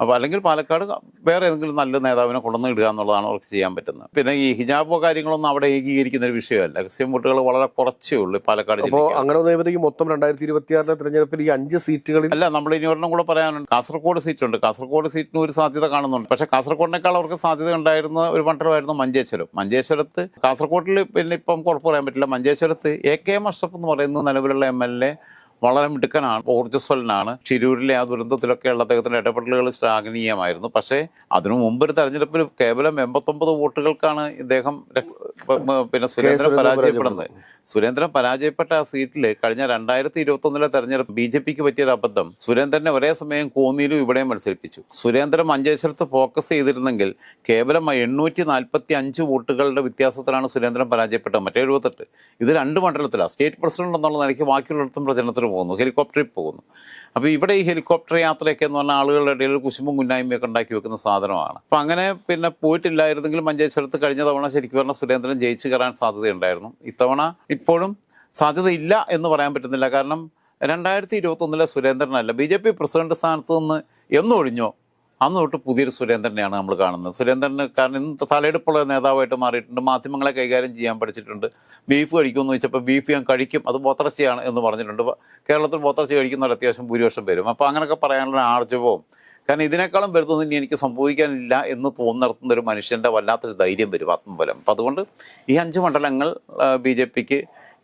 A: അപ്പോൾ അല്ലെങ്കിൽ പാലക്കാട് വേറെ ഏതെങ്കിലും നല്ല നേതാവിനെ കൊണ്ടുവന്ന് ഇടുക എന്നുള്ളതാണ് അവർക്ക് ചെയ്യാൻ പറ്റുന്നത്. പിന്നെ ഈ ഹിജാബോ കാര്യങ്ങളൊന്നും അവിടെ ഏകീകരിക്കുന്ന ഒരു വിഷയമല്ല. എക്സിയം വോട്ടുകൾ വളരെ കുറച്ചേ ഉള്ളൂ പാലക്കാട്
B: അപ്പോൾ അങ്ങനെ വന്നപ്പോഴത്തേക്ക് മൊത്തം രണ്ടായിരത്തി ഇരുപത്തി ആറിലെ തെരഞ്ഞെടുപ്പിൽ ഈ അഞ്ച് സീറ്റുകളിൽ
A: അല്ല നമ്മൾ ഇനി ഒരെണ്ണം കൂടെ പറയാനുണ്ട്. കാസർഗോഡ് സീറ്റുണ്ട്. കാസർഗോഡ് സീറ്റിന് ഒരു സാധ്യത കാണുന്നുണ്ട്. പക്ഷേ കാസർഗോഡിനേക്കാൾ അവർക്ക് സാധ്യത ഉണ്ടായിരുന്ന ഒരു മണ്ഡലമായിരുന്നു മഞ്ചേശ്വരം. മഞ്ചേശ്വരത്ത് കാസർഗോഡിൽ പിന്നെ ഇപ്പം കുഴപ്പം പറയാൻ പറ്റില്ല. മഞ്ചേശ്വരത്ത് എ കെ എം അഷ്റഫ് എന്ന് പറയുന്ന നിലവിലുള്ള എം എൽ എ വളരെ മിടുക്കനാണ് ഊർജസ്വലനാണ്. ചിരൂരിലെ ആ ദുരന്തത്തിലൊക്കെയുള്ള അദ്ദേഹത്തിന്റെ ഇടപെടലുകൾ ശ്ലാഘനീയമായിരുന്നു. പക്ഷേ അതിനു മുമ്പ് ഒരു തെരഞ്ഞെടുപ്പിൽ കേവലം എൺപത്തൊമ്പത് വോട്ടുകൾക്കാണ് ഇദ്ദേഹം പിന്നെ സുരേന്ദ്രൻ പരാജയപ്പെടുന്നത്. സുരേന്ദ്രൻ പരാജയപ്പെട്ട ആ സീറ്റിൽ കഴിഞ്ഞ രണ്ടായിരത്തി ഇരുപത്തി ഒന്നിലെ തെരഞ്ഞെടുപ്പ് ബി ജെ പിക്ക് പറ്റിയൊരു അബദ്ധം. സുരേന്ദ്രനെ ഒരേ സമയം കോന്നിയിലും ഇവിടെയും മത്സരിപ്പിച്ചു. സുരേന്ദ്രൻ മഞ്ചേശ്വരത്ത് ഫോക്കസ് ചെയ്തിരുന്നെങ്കിൽ കേവലം എണ്ണൂറ്റി നാൽപ്പത്തി അഞ്ച് വോട്ടുകളുടെ വ്യത്യാസത്തിലാണ് സുരേന്ദ്രൻ പരാജയപ്പെട്ടത്. മറ്റേ എഴുപത്തെട്ട്. ഇത് രണ്ട് മണ്ഡലത്തിലാണ് സ്റ്റേറ്റ് പ്രസിഡന്റ് എന്നുള്ള നിലയ്ക്ക് ബാക്കിയുള്ളിടത്തും പ്രചരണത്തിന് പോകുന്നു. ഹെലികോപ്റ്ററിൽ പോകുന്നു. അപ്പോൾ ഇവിടെ ഈ ഹെലികോപ്റ്റർ യാത്രയൊക്കെ എന്ന് പറഞ്ഞാൽ ആളുകളുടെ ഇടയിൽ കുശുമ്പും കുന്നായ്മയൊക്കെ ഉണ്ടാക്കി വെക്കുന്ന സാധനമാണ്. അപ്പം അങ്ങനെ പിന്നെ പോയിട്ടില്ലായിരുന്നെങ്കിൽ മഞ്ചേശ്വരത്ത് കഴിഞ്ഞ തവണ ശരിക്കും പറഞ്ഞാൽ സുരേന്ദ്രൻ ജയിച്ചു കയറാൻ സാധ്യതയുണ്ടായിരുന്നു. ഇത്തവണ ഇപ്പോഴും സാധ്യതയില്ല എന്ന് പറയാൻ പറ്റുന്നില്ല. കാരണം രണ്ടായിരത്തി ഇരുപത്തൊന്നിലെ സുരേന്ദ്രനല്ല ബി ജെ പി പ്രസിഡന്റ് സ്ഥാനത്ത് നിന്ന് എന്നൊഴിഞ്ഞോ അന്ന് തൊട്ട് പുതിയൊരു സുരേന്ദ്രനെയാണ് നമ്മൾ കാണുന്നത്. സുരേന്ദ്രന് കാരണം ഇന്ന് തലയെടുപ്പുള്ള നേതാവായിട്ട് മാറിയിട്ടുണ്ട് മാധ്യമങ്ങളെ കൈകാര്യം ചെയ്യാൻ പഠിച്ചിട്ടുണ്ട്. ബീഫ് കഴിക്കുമെന്ന് ചോദിച്ചപ്പോൾ ബീഫ് ഞാൻ കഴിക്കും അത് പോത്തർച്ചയാണ് എന്ന് പറഞ്ഞിട്ടുണ്ട്. കേരളത്തിൽ പോത്തർച്ച കഴിക്കുന്നവർ അത്യാവശ്യം ഭൂരിപക്ഷം വരും അപ്പോൾ അങ്ങനെയൊക്കെ പറയാനുള്ള ആർജവവും കാരണം ഇതിനേക്കാളും വലുതൊന്നും ഇനി എനിക്ക് സംഭവിക്കാനില്ല എന്ന് തോന്നിർത്തുന്ന ഒരു മനുഷ്യന്റെ വല്ലാത്തൊരു ധൈര്യം വരും ആത്മബലം. അപ്പം അതുകൊണ്ട് ഈ അഞ്ച് മണ്ഡലങ്ങൾ ബി ജെ പിക്ക്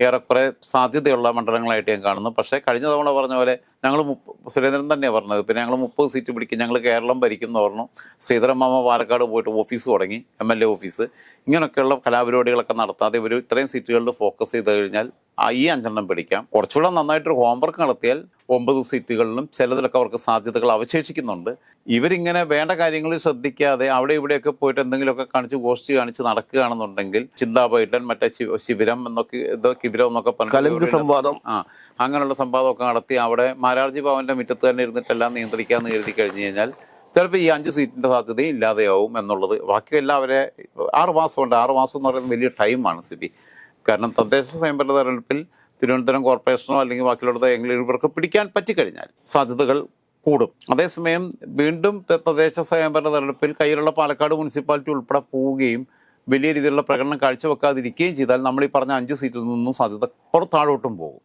A: ഏറെക്കുറെ സാധ്യതയുള്ള മണ്ഡലങ്ങളായിട്ട് ഞാൻ കാണുന്നു. പക്ഷേ കഴിഞ്ഞ തവണ പറഞ്ഞ പോലെ ഞങ്ങൾ സുരേന്ദ്രൻ തന്നെയാണ് പറഞ്ഞത്. പിന്നെ ഞങ്ങൾ മുപ്പത് സീറ്റ് പിടിക്കും. ഞങ്ങൾ കേരളം ഭരിക്കും എന്ന് പറഞ്ഞു. ശ്രീധരമാമ പാലക്കാട് പോയിട്ട് ഓഫീസ് തുടങ്ങി എം എൽ എ ഓഫീസ്. ഇങ്ങനെയൊക്കെയുള്ള കലാപരിപാടികളൊക്കെ നടത്താതെ ഇവർ ഇത്രയും സീറ്റുകളിൽ ഫോക്കസ് ചെയ്ത് കഴിഞ്ഞാൽ ആ ഈ അഞ്ചെണ്ണം പിടിക്കാം. കുറച്ചുകൂടെ നന്നായിട്ടൊരു ഹോംവർക്ക് നടത്തിയാൽ ഒമ്പത് സീറ്റുകളിലും ചിലതിലൊക്കെ അവർക്ക് സാധ്യതകൾ അവശേഷിക്കുന്നുണ്ട്. ഇവരിങ്ങനെ വേണ്ട കാര്യങ്ങൾ ശ്രദ്ധിക്കാതെ അവിടെ ഇവിടെയൊക്കെ പോയിട്ട് എന്തെങ്കിലുമൊക്കെ കാണിച്ച് ഗോഷ്ടി കാണിച്ച് നടക്കുകയാണെന്നുണ്ടെങ്കിൽ ചിന്താപൈട്ടൻ മറ്റേ ശിവ ശിബിരം എന്നൊക്കെ ഇതോ കിബിരം എന്നൊക്കെ പറഞ്ഞു
B: സംവാദം.
A: ആ അങ്ങനെയുള്ള സംവാദമൊക്കെ നടത്തി അവിടെ മാരാർജി ഭവന്റെ മുറ്റത്ത് തന്നെ ഇരുന്നിട്ടെല്ലാം നിയന്ത്രിക്കാമെന്ന് കരുതി കഴിഞ്ഞു കഴിഞ്ഞാൽ ചിലപ്പോൾ ഈ അഞ്ച് സീറ്റിന്റെ സാധ്യതയും ഇല്ലാതെയാവും എന്നുള്ളത്. ബാക്കിയെല്ലാം എല്ലാവരെ ആറ് മാസമുണ്ട്. ആറ് മാസം എന്ന് പറയുന്നത് വലിയ ടൈമാണ് സിബി. കാരണം തദ്ദേശ സ്വയംഭരണ തെരഞ്ഞെടുപ്പിൽ തിരുവനന്തപുരം കോർപ്പറേഷനോ അല്ലെങ്കിൽ ബാക്കിയുള്ളത് എങ്കിലും ഇവർക്ക് പിടിക്കാൻ പറ്റിക്കഴിഞ്ഞാൽ സാധ്യതകൾ കൂടും. അതേസമയം വീണ്ടും തദ്ദേശ സ്വയംഭരണ തെരഞ്ഞെടുപ്പിൽ കയ്യിലുള്ള പാലക്കാട് മുനിസിപ്പാലിറ്റി ഉൾപ്പെടെ പോവുകയും വലിയ രീതിയിലുള്ള പ്രകടനം കാഴ്ചവെക്കാതിരിക്കുകയും ചെയ്താൽ നമ്മൾ ഈ പറഞ്ഞ അഞ്ച് സീറ്റിൽ നിന്നും സാധ്യത പുറത്താഴോട്ടും പോകും.